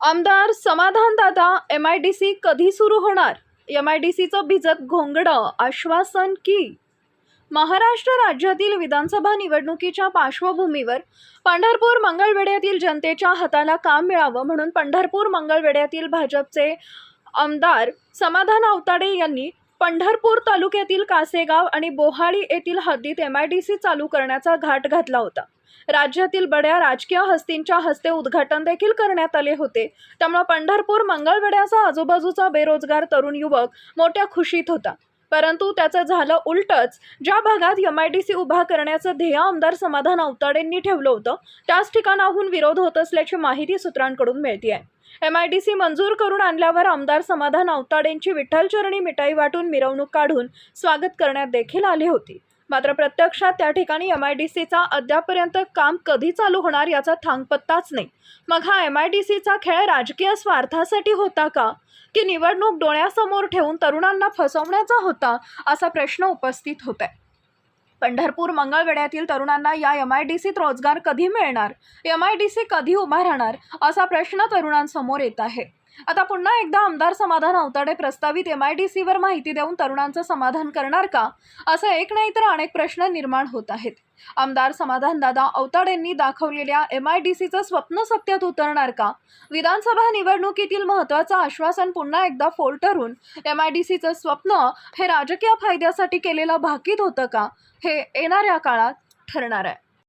आमदार समाधानदादा M I D C कधी सुरू होणार? एम आय डी सीचं भिजत घोंगडं आश्वासन की? महाराष्ट्र राज्यातील विधानसभा निवडणुकीच्या पार्श्वभूमीवर पंढरपूर मंगळवेढ्यातील जनतेच्या हाताला काम मिळावं म्हणून पंढरपूर मंगळवेढ्यातील भाजपचे आमदार समाधान अवताडे यांनी पंढरपूर तालुक्यातील कासेगाव आणि बोहाळी येथील हद्दीत एम आय डी सी चालू करण्याचा घाट घातला होता. राज्यातील बड्या राजकीय हस्तींच्या हस्ते उद्घाटन देखील करण्यात आले होते. त्यामुळे पंढरपूर मंगळवेड्याचा आजूबाजूचा बेरोजगार तरुण युवक मोठ्या खुशीत होता. परंतु त्याचं झालं उलटच. ज्या भागात एम आय डी सी उभा करण्याचं ध्येय आमदार समाधान आवताडेंनी ठेवलं होतं त्याच ठिकाणाहून विरोध होत असल्याची माहिती सूत्रांकडून मिळते आहे एम आय डी सी मंजूर करून आणल्यावर आमदार समाधान आवताडेंची विठ्ठलचरणी मिठाई वाटून मिरवणूक काढून स्वागत करण्यात देखील आली होती. मात्र प्रत्यक्षात त्या ठिकाणी एम आय डी सीचा अद्यापर्यंत काम कधी चालू होणार याचा थांगपत्ताच नाही. मग हा एम आय डी सीचा खेळ राजकीय स्वार्थासाठी होता का? की निवडणूक डोळ्यासमोर ठेवून तरुणांना फसवण्याचा होता? असा प्रश्न उपस्थित होत आहे पंढरपूर मंगळवेड्यातील तरुणांना या एम आय डी सीत रोजगार कधी मिळणार? एम आय डी सी कधी उभा राहणार? असा प्रश्न तरुणांसमोर येत आहे. आता पुन्हा एकदा आमदार समाधान अवताडे प्रस्तावित एम आय डी सीवर माहिती देऊन तरुणांचं समाधान करणार का? असं एक नाही तर अनेक प्रश्न निर्माण होत आहेत. आमदार समाधान दादा अवताडेंनी दाखवलेल्या एम आय डी सीचं स्वप्न सत्यात उतरणार का? विधानसभा निवडणुकीतील महत्त्वाचं आश्वासन पुन्हा एकदा फोल ठरून एम आय डी सीचं स्वप्न हे राजकीय फायद्यासाठी केलेलं भाकीत होतं का? हे येणाऱ्या काळात ठरणार आहे.